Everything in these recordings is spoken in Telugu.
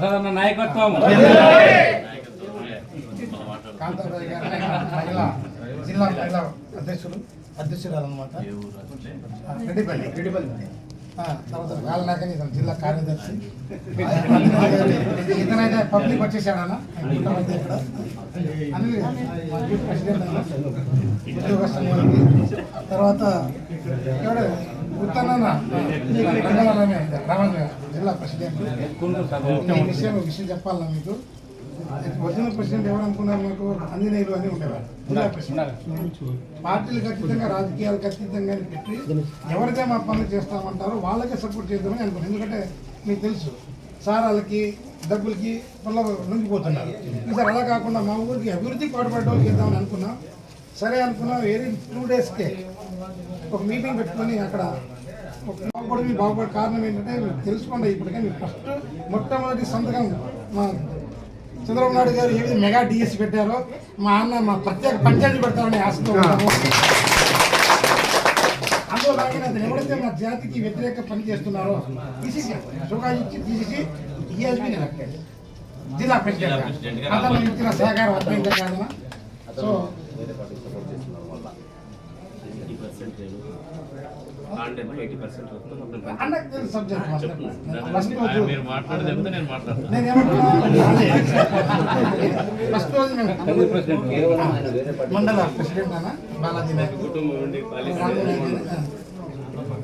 ప్రసాదన్న నాయకత్వం. కాంతారావు జిల్లా మహిళా అధ్యక్షులు అధ్యక్షురాలు అనమాట రెడ్డిపల్లి రెడ్డిపల్లి తర్వాత వేలనాకని ఇతను జిల్లా కార్యదర్శి. ఇతనైతే పబ్లిక్ వచ్చేసాడన్నా. ఇక్కడ. ప్రెసిడెంట్ తర్వాత ఉత్తన్న? రామన్ జిల్లా ప్రెసిడెంట్. ఈ విషయం విషయం చెప్పాలన్నా మీకు? ఒరిజినల్ ప్రెసిడెంట్ ఎవరు అనుకున్నారు మీకు? ఆంజనేయులు అని ఉండేవారు. పార్టీలకు అతీతంగా రాజకీయాలకు అతీతంగా అని పెట్టి ఎవరైతే మా పనులు చేస్తామంటారో వాళ్ళకే సపోర్ట్ చేద్దామని అనుకున్నాను ఎందుకంటే మీకు తెలుసు సార్ వాళ్ళకి డబ్బులకి మళ్ళీ లొంగిపోతున్నారు. సార్ అలా కాకుండా మా ఊరికి అభివృద్ధి పాటుపడే వాళ్ళకి ఇద్దామని అనుకున్నాం. సరే అనుకున్నాం వేరే టూ డేస్కే ఒక మీటింగ్ పెట్టుకొని అక్కడ ఒక బాగుపడి మీ బాగుపడే కారణం ఏంటంటే మీరు తెలుసుకోండి ఇప్పటికే ఫస్ట్ మొట్టమొదటి సంతకం మా చంద్రబాబు నాయుడు గారు ఏ విధంగా మెగా డిఎస్ పెట్టారో మా అన్న మా ప్రత్యేక పంచాయతీ పెడతామని ఆశతో ఉన్నాము. అందులో భాగంగా అతను ఎవరైతే మా జాతికి వ్యతిరేక పని చేస్తున్నారో తీసేసి ఇచ్చి తీసేసి ఈఎస్పీ జిల్లా ప్రెసిడెంట్ అతను ఇచ్చిన సహకారం అర్థమైందా కాదనా సో అన్నకు support subject first eighty percent నేను మాట్లాడతాను నేను ఏమంటున్నా మండల ప్రెసిడెంట్ బాలాజీ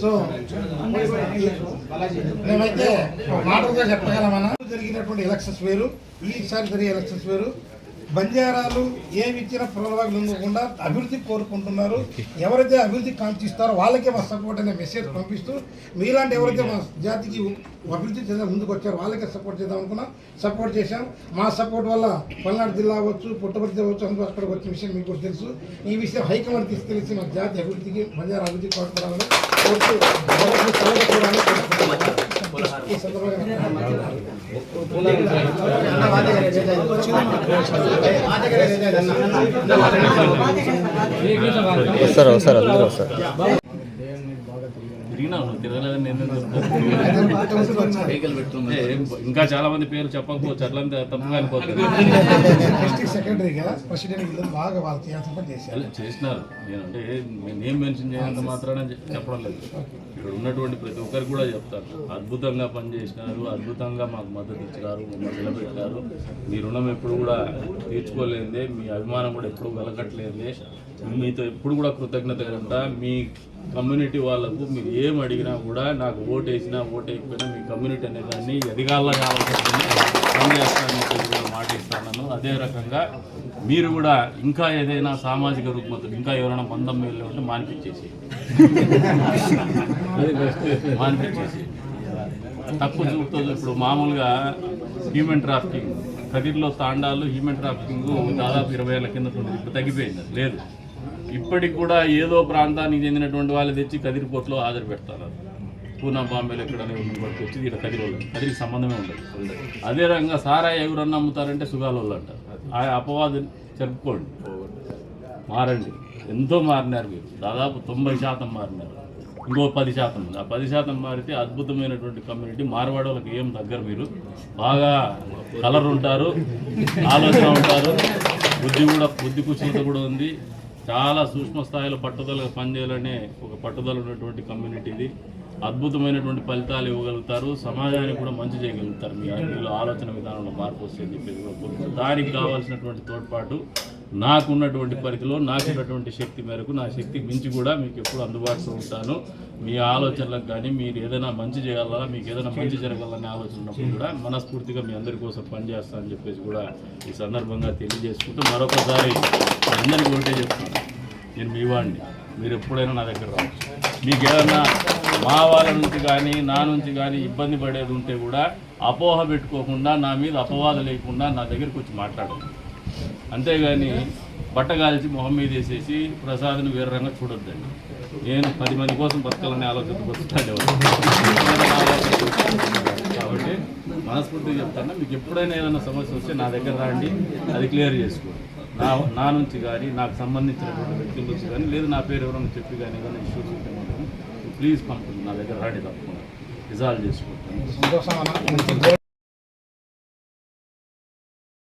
సో మేమైతే మాటలుగా చెప్పగలమన్నా. జరిగినటువంటి ఎలక్షన్స్ వేరు ఈసారి జరిగే ఎలక్షన్స్ వేరు. బంజారాలు ఏమి ఇచ్చినా పురోగతి ఉండకుండా అభివృద్ధి కోరుకుంటున్నారు. ఎవరైతే అభివృద్ధి కాంక్షిస్తారో వాళ్ళకే మా సపోర్ట్ అనే మెసేజ్ పంపిస్తూ మీలాంటి ఎవరైతే మా జాతికి అభివృద్ధి చెందా ముందుకు వచ్చారు వాళ్ళకే సపోర్ట్ చేద్దాం అనుకున్నాం. సపోర్ట్ చేశాం. మా సపోర్ట్ వల్ల పల్నాడు జిల్లా అవ్వచ్చు పుట్టపర్తి అవ్వచ్చు అందుకు అక్కడికి వచ్చిన విషయం మీకు కూడా తెలుసు. ఈ విషయం హైకమాండ్ తీసుకెళ్ళి మా జాతి అభివృద్ధికి బంజారా అభివృద్ధి కోరుకోవాలని కోరుతూ ఈ సందర్భంగా వస్తారు వస్తారు అందరూ వస్తారు? తిరిగినా నువ్వు తిరగలేదని నేను? ఏ, ఇంకా చాలా మంది పేర్లు చెప్పకపోవచ్చు అట్లంతా తప్పుగా చేసినారు. నేనంటే నేనేం మెన్షన్ చేయాలంత మాత్రాన చెప్పడం లేదు. ఇక్కడ ఉన్నటువంటి ప్రతి ఒక్కరికి కూడా చెప్తాను అద్భుతంగా పనిచేసినారు అద్భుతంగా మాకు మద్దతు ఇచ్చినారు మమ్మల్ని నిలబెట్టారు మీ రుణం ఎప్పుడు కూడా తీర్చుకోలేదే మీ అభిమానం కూడా ఎప్పుడు వెలకట్లేదే మీతో ఎప్పుడు కూడా కృతజ్ఞత ఉంటా మీ కమ్యూనిటీ వాళ్ళకు మీరు ఏం అడిగినా కూడా నాకు ఓటు వేసినా ఓటు వేయకపోయినా మీ కమ్యూనిటీ అనే దాన్ని ఎదిగాలని పనిచేస్తానని కూడా మాట ఇస్తాను అదే రకంగా మీరు కూడా ఇంకా ఏదైనా సామాజిక రుగ్మతలు ఇంకా ఎవరైనా బంధం మీద ఉంటే మానిపించేసి మానిపించేసి తక్కువ చూపుతో ఇప్పుడు మామూలుగా హ్యూమన్ ట్రాఫికింగ్ కదిర్లో తాండాలు హ్యూమన్ ట్రాఫికింగ్ దాదాపు ఇరవై ఏళ్ళ కింద ఉండేది ఇప్పుడు తగ్గిపోయింది. లేదు. ఇప్పటికి కూడా ఏదో ప్రాంతానికి చెందినటువంటి వాళ్ళు తెచ్చి కదిరిపోట్లో హాజరు పెడతారు పూనా బాంబేలో ఎక్కడనే ఉంది పట్టుకు వచ్చి ఇక్కడ కదిరి వాళ్ళు కదిరికి సంబంధమే ఉండదు. అదే రకంగా సారా ఎవరన్నా అమ్ముతారంటే సుగాల వాళ్ళు అంటారు. ఆ అపవాదం జరుపుకోండి. మారండి. ఎంతో మారినారు మీరు. దాదాపు తొంభై శాతం మారినారు. ఇంకో పది శాతం ఉంది. ఆ పది శాతం మారితే అద్భుతమైనటువంటి కమ్యూనిటీ మార్వాడ వాళ్ళకి ఏం దగ్గర మీరు. బాగా కలర్ ఉంటారు ఆలోచన ఉంటారు. బుద్ధి కూడా బుద్ధి కుశలత కూడా ఉంది. చాలా సూక్ష్మ స్థాయిలో పట్టుదలగా పనిచేయాలనే ఒక పట్టుదల ఉన్నటువంటి కమ్యూనిటీ ఇది. అద్భుతమైనటువంటి ఫలితాలు ఇవ్వగలుగుతారు. సమాజానికి కూడా మంచి చేయగలుగుతారు. మీ అందులో ఆలోచన విధానంలో మార్పు వస్తుంది చెప్పేది కూడా దానికి కావాల్సినటువంటి తోడ్పాటు నాకున్నటువంటి పరిధిలో నాకున్నటువంటి శక్తి మేరకు నా శక్తి మించి కూడా మీకు ఎప్పుడు అందుబాటులో ఉంటాను. మీ ఆలోచనలకు కానీ మీరు ఏదైనా మంచి చేయాలా మీకు ఏదైనా మంచి జరగాలనే ఆలోచన ఉన్నప్పుడు కూడా మనస్ఫూర్తిగా మీ అందరి కోసం పనిచేస్తానని చెప్పేసి కూడా ఈ సందర్భంగా తెలియజేసుకుంటూ మరొకసారి అందరికీ ఒకటే చెప్తున్నాను నేను మీ వాడిని. మీరు ఎప్పుడైనా నా దగ్గర రావచ్చు. మీకు ఏదన్నా మా వాళ్ళ నుంచి కానీ నా నుంచి కానీ ఇబ్బంది పడేది ఉంటే కూడా అపోహ పెట్టుకోకుండా నా మీద అపవాదం లేకుండా నా దగ్గరికి వచ్చి మాట్లాడండి. అంతేగాని బట్టగాల్చి మొహం మీద వేసేసి ప్రసాద్ని వీరంగా చూడొద్దండి. నేను పది మంది కోసం బతకాలనే ఆలోచన బతుకుతాను కాబట్టి మనస్ఫూర్తిగా చెప్తాను మీకు ఎప్పుడైనా ఏదైనా సమస్య వస్తే నా దగ్గర రాండి అది క్లియర్ చేసుకోండి. నా నా నుంచి కానీ నాకు సంబంధించినటువంటి వ్యక్తుల నుంచి కానీ లేదు నా పేరు ఎవరైనా చెప్పి కానీ ఏదైనా ఇష్యూస్ ఉంటే మాత్రం ప్లీజ్ పంపండి. నా దగ్గర రాడి తప్పకుండా. రిజాల్వ్ చేసుకుంటాను